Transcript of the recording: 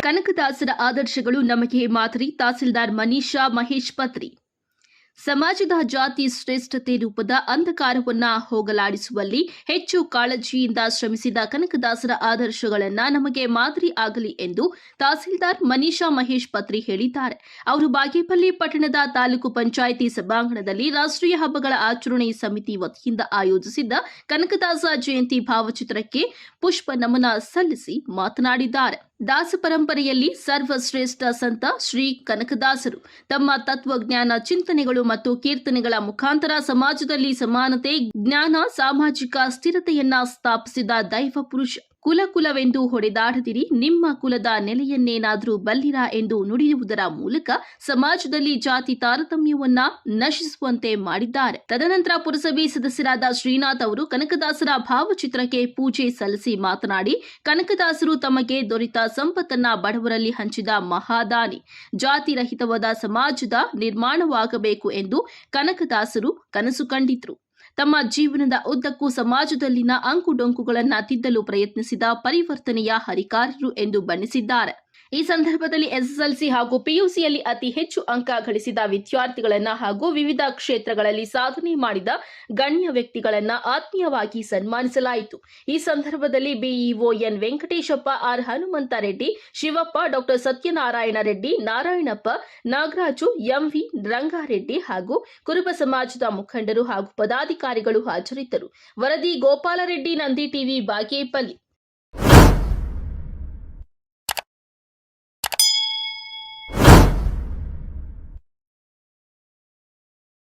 ಕನಕದಾಸರ ಆದರ್ಶಗಳು ನಮಗೆ ಮಾದರಿ ತಹಸೀಲ್ದಾರ್ ಮನೀಷಾ ಮಹೇಶ್ ಪತ್ರಿ. ಸಮಾಜದ ಜಾತಿ ಶ್ರೇಷ್ಠತೆ ರೂಪದ ಅಂಧಕಾರವನ್ನು ಹೋಗಲಾಡಿಸುವಲ್ಲಿ ಹೆಚ್ಚು ಕಾಳಜಿಯಿಂದ ಶ್ರಮಿಸಿದ ಕನಕದಾಸರ ಆದರ್ಶಗಳನ್ನ ನಮಗೆ ಮಾದರಿ ಆಗಲಿ ಎಂದು ತಹಸೀಲ್ದಾರ್ ಮನೀಷಾ ಮಹೇಶ್ ಪತ್ರಿ ಹೇಳಿದ್ದಾರೆ. ಅವರು ಬಾಗೇಪಲ್ಲಿ ಪಟ್ಟಣದ ತಾಲೂಕು ಪಂಚಾಯಿತಿ ಸಭಾಂಗಣದಲ್ಲಿ ರಾಷ್ಟ್ರೀಯ ಹಬ್ಬಗಳ ಆಚರಣೆ ಸಮಿತಿ ವತಿಯಿಂದ ಆಯೋಜಿಸಿದ್ದ ಕನಕದಾಸ ಜಯಂತಿ ಭಾವಚಿತ್ರಕ್ಕೆ ಪುಷ್ಪ ನಮನ ಸಲ್ಲಿಸಿ ಮಾತನಾಡಿದ್ದಾರೆ. ದಾಸ ಪರಂಪರೆಯಲ್ಲಿ ಸರ್ವಶ್ರೇಷ್ಠ ಸಂತ ಶ್ರೀ ಕನಕದಾಸರು. ತಮ್ಮ ತತ್ವಜ್ಞಾನ, ಚಿಂತನೆಗಳು ಮತ್ತು ಕೀರ್ತನೆಗಳ ಮುಖಾಂತರ ಸಮಾಜದಲ್ಲಿ ಸಮಾನತೆ, ಜ್ಞಾನ, ಸಾಮಾಜಿಕ ಸ್ಥಿರತೆಯನ್ನ ಸ್ಥಾಪಿಸಿದ ದೈವ ಪುರುಷ. ಕುಲ ಕುಲವೆಂದು ಹೊಡೆದಾಡದಿರಿ, ನಿಮ್ಮ ಕುಲದ ನೆಲೆಯನ್ನೇನಾದರೂ ಬಲ್ಲಿರ ಎಂದು ನುಡಿಯುವುದರ ಮೂಲಕ ಸಮಾಜದಲ್ಲಿ ಜಾತಿ ತಾರತಮ್ಯವನ್ನ ನಶಿಸುವಂತೆ ಮಾಡಿದ್ದಾರೆ. ತದನಂತರ ಪುರಸಭೆ ಸದಸ್ಯರಾದ ಶ್ರೀನಾಥ್ ಅವರು ಕನಕದಾಸರ ಭಾವಚಿತ್ರಕ್ಕೆ ಪೂಜೆ ಸಲ್ಲಿಸಿ ಮಾತನಾಡಿ, ಕನಕದಾಸರು ತಮಗೆ ದೊರೆತ ಸಂಪತ್ತನ್ನ ಬಡವರಲ್ಲಿ ಹಂಚಿದ ಮಹಾದಾನಿ. ಜಾತಿ ರಹಿತವಾದ ಸಮಾಜದ ನಿರ್ಮಾಣವಾಗಬೇಕು ಎಂದು ಕನಕದಾಸರು ಕನಸು ಕಂಡಿದ್ರು. ತಮ್ಮ ಜೀವನದ ಉದ್ದಕ್ಕೂ ಸಮಾಜದಲ್ಲಿನ ಅಂಕುಡೊಂಕುಗಳನ್ನು ತಿದ್ದಲು ಪ್ರಯತ್ನಿಸಿದ ಪರಿವರ್ತನೆಯ ಹರಿಕಾರರು ಎಂದು ಬಣ್ಣಿಸಿದ್ದಾರೆ. ಈ ಸಂದರ್ಭದಲ್ಲಿ ಎಸ್ಎಸ್ಎಲ್ಸಿ ಹಾಗೂ ಪಿಯುಸಿಯಲ್ಲಿ ಅತಿ ಹೆಚ್ಚು ಅಂಕ ಗಳಿಸಿದ ವಿದ್ಯಾರ್ಥಿಗಳನ್ನ ಹಾಗೂ ವಿವಿಧ ಕ್ಷೇತ್ರಗಳಲ್ಲಿ ಸಾಧನೆ ಮಾಡಿದ ಗಣ್ಯ ವ್ಯಕ್ತಿಗಳನ್ನ ಆತ್ಮೀಯವಾಗಿ ಸನ್ಮಾನಿಸಲಾಯಿತು. ಈ ಸಂದರ್ಭದಲ್ಲಿ BEO N Venkateshappa, R Hanumantha Reddy, Shivappa, doctor Satyanarayana Reddy, Narayanappa, Nagaraju, MV Rangareddy ಹಾಗೂ ಕುರುಬ ಸಮಾಜದ ಮುಖಂಡರು ಹಾಗೂ ಪದಾಧಿಕಾರಿಗಳು ಹಾಜರಿದ್ದರು. ವರದಿ ಗೋಪಾಲರೆಡ್ಡಿ, ನಂದಿ ಟಿವಿ, ಬಾಗೇಪಲ್ಲಿ.